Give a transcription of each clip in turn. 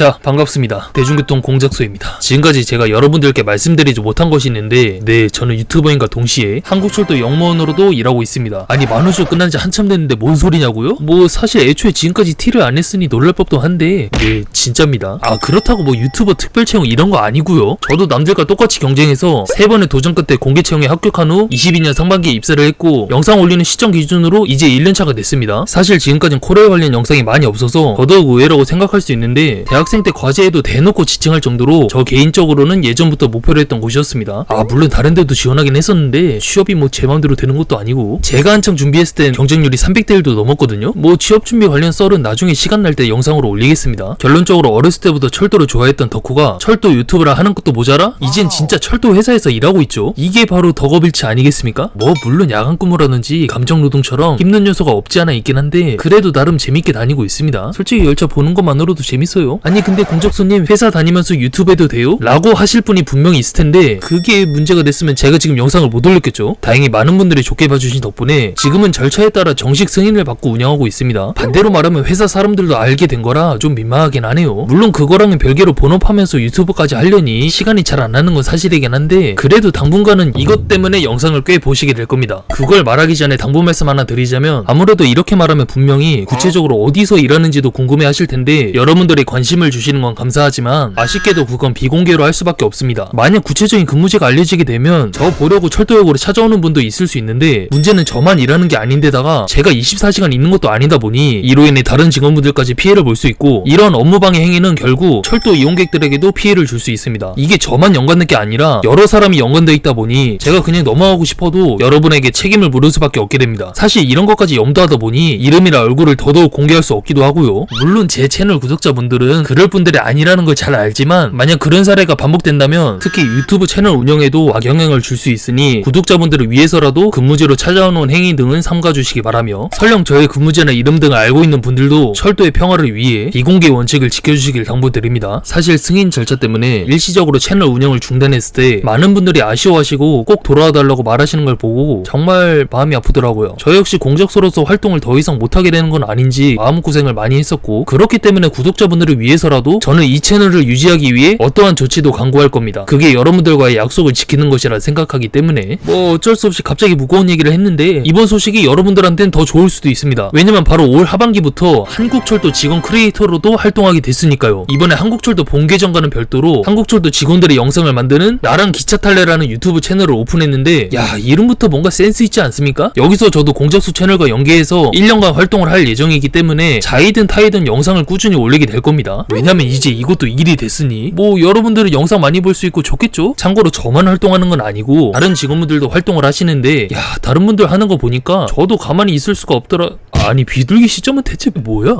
자, 반갑습니다. 대중교통 공작소입니다. 지금까지 제가 여러분들께 말씀드리지 못한 것이 있는데, 네, 저는 유튜버인과 동시에 한국철도 영무원으로도 일하고 있습니다. 아니, 만우쇼 끝난 지 한참 됐는데 뭔 소리냐고요? 뭐, 사실 애초에 지금까지 티를 안 했으니 놀랄 법도 한데, 네, 진짜입니다. 아, 그렇다고 뭐 유튜버 특별 채용 이런 거 아니고요. 저도 남들과 똑같이 경쟁해서 세 번의 도전 끝에 공개 채용에 합격한 후 22년 상반기에 입사를 했고, 영상 올리는 시점 기준으로 이제 1년차가 됐습니다. 사실 지금까지는 코레아 관련 영상이 많이 없어서 더더욱 의외라고 생각할 수 있는데 대학 생 때 과제에도 대놓고 지칭할 정도로 저 개인적으로는 예전부터 목표로 했던 곳이었습니다. 아 물론 다른 데도 지원하긴 했었는데 취업이 뭐 제 마음대로 되는 것도 아니고 제가 한창 준비했을 땐 경쟁률이 300대 1도 넘었거든요. 뭐 취업 준비 관련 썰은 나중에 시간 날 때 영상으로 올리겠습니다. 결론적으로 어렸을 때부터 철도를 좋아했던 덕후가 철도 유튜브라 하는 것도 모자라 이젠 진짜 철도 회사에서 일하고 있죠. 이게 바로 덕업일치 아니겠습니까? 뭐 물론 야간 근무라든지 감정 노동처럼 힘든 요소가 없지 않아 있긴 한데 그래도 나름 재밌게 다니고 있습니다. 솔직히 열차 보는 것만으로도 재밌어요. 아니 근데 공적수님 회사 다니면서 유튜브 해도 돼요? 라고 하실 분이 분명히 있을 텐데 그게 문제가 됐으면 제가 지금 영상을 못 올렸겠죠. 다행히 많은 분들이 좋게 봐주신 덕분에 지금은 절차에 따라 정식 승인을 받고 운영하고 있습니다. 반대로 말하면 회사 사람들도 알게 된 거라 좀 민망하긴 하네요. 물론 그거랑은 별개로 본업하면서 유튜브까지 하려니 시간이 잘 안 나는 건 사실이긴 한데 그래도 당분간은 이것 때문에 영상을 꽤 보시게 될 겁니다. 그걸 말하기 전에 당부 말씀 하나 드리자면 아무래도 이렇게 말하면 분명히 구체적으로 어디서 일하는지도 궁금해 하실 텐데 여러분들이 관심 을 주시는 건 감사하지만 아쉽게도 그건 비공개로 할 수밖에 없습니다. 만약 구체적인 근무지가 알려지게 되면 저 보려고 철도역으로 찾아오는 분도 있을 수 있는데 문제는 저만 일하는 게 아닌데다가 제가 24시간 있는 것도 아니다 보니 이로 인해 다른 직원분들까지 피해를 볼 수 있고 이런 업무방해 행위는 결국 철도 이용객들에게도 피해를 줄 수 있습니다. 이게 저만 연관된 게 아니라 여러 사람이 연관돼 있다 보니 제가 그냥 넘어가고 싶어도 여러분에게 책임을 물을 수밖에 없게 됩니다. 사실 이런 것까지 염두하다 보니 이름이나 얼굴을 더더욱 공개할 수 없기도 하고요. 물론 제 채널 구독자분들은 그럴 분들이 아니라는 걸 잘 알지만 만약 그런 사례가 반복된다면 특히 유튜브 채널 운영에도 악영향을 줄 수 있으니 구독자분들을 위해서라도 근무지로 찾아오는 행위 등은 삼가주시기 바라며 설령 저의 근무지나 이름 등을 알고 있는 분들도 철도의 평화를 위해 비공개 원칙을 지켜주시길 당부드립니다. 사실 승인 절차 때문에 일시적으로 채널 운영을 중단했을 때 많은 분들이 아쉬워하시고 꼭 돌아와 달라고 말하시는 걸 보고 정말 마음이 아프더라고요. 저 역시 공작소로서 활동을 더 이상 못하게 되는 건 아닌지 마음고생을 많이 했었고 그렇기 때문에 구독자분들을 위해서 라도 저는 이 채널을 유지하기 위해 어떠한 조치도 강구할 겁니다. 그게 여러분들과의 약속을 지키는 것이라 생각하기 때문에 뭐 어쩔 수 없이 갑자기 무거운 얘기를 했는데 이번 소식이 여러분들한테는 더 좋을 수도 있습니다. 왜냐면 바로 올 하반기부터 한국철도 직원 크리에이터로도 활동하게 됐으니까요. 이번에 한국철도 본계정과는 별도로 한국철도 직원들의 영상을 만드는 나랑 기차 탈래라는 유튜브 채널을 오픈했는데 야 이름부터 뭔가 센스 있지 않습니까? 여기서 저도 공작수 채널과 연계해서 1년간 활동을 할 예정이기 때문에 자이든 타이든 영상을 꾸준히 올리게 될 겁니다. 왜냐면 이제 이것도 일이 됐으니 뭐 여러분들은 영상 많이 볼 수 있고 좋겠죠? 참고로 저만 활동하는 건 아니고 다른 직원분들도 활동을 하시는데 야 다른 분들 하는 거 보니까 저도 가만히 있을 수가 없더라. 아니 비둘기 시점은 대체 뭐야?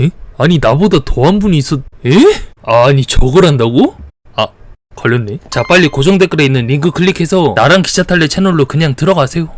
에? 아니 나보다 더 한 분이 있었... 에? 아니 저걸 한다고? 아 걸렸네. 자 빨리 고정 댓글에 있는 링크 클릭해서 나랑 기차 탈래 채널로 그냥 들어가세요.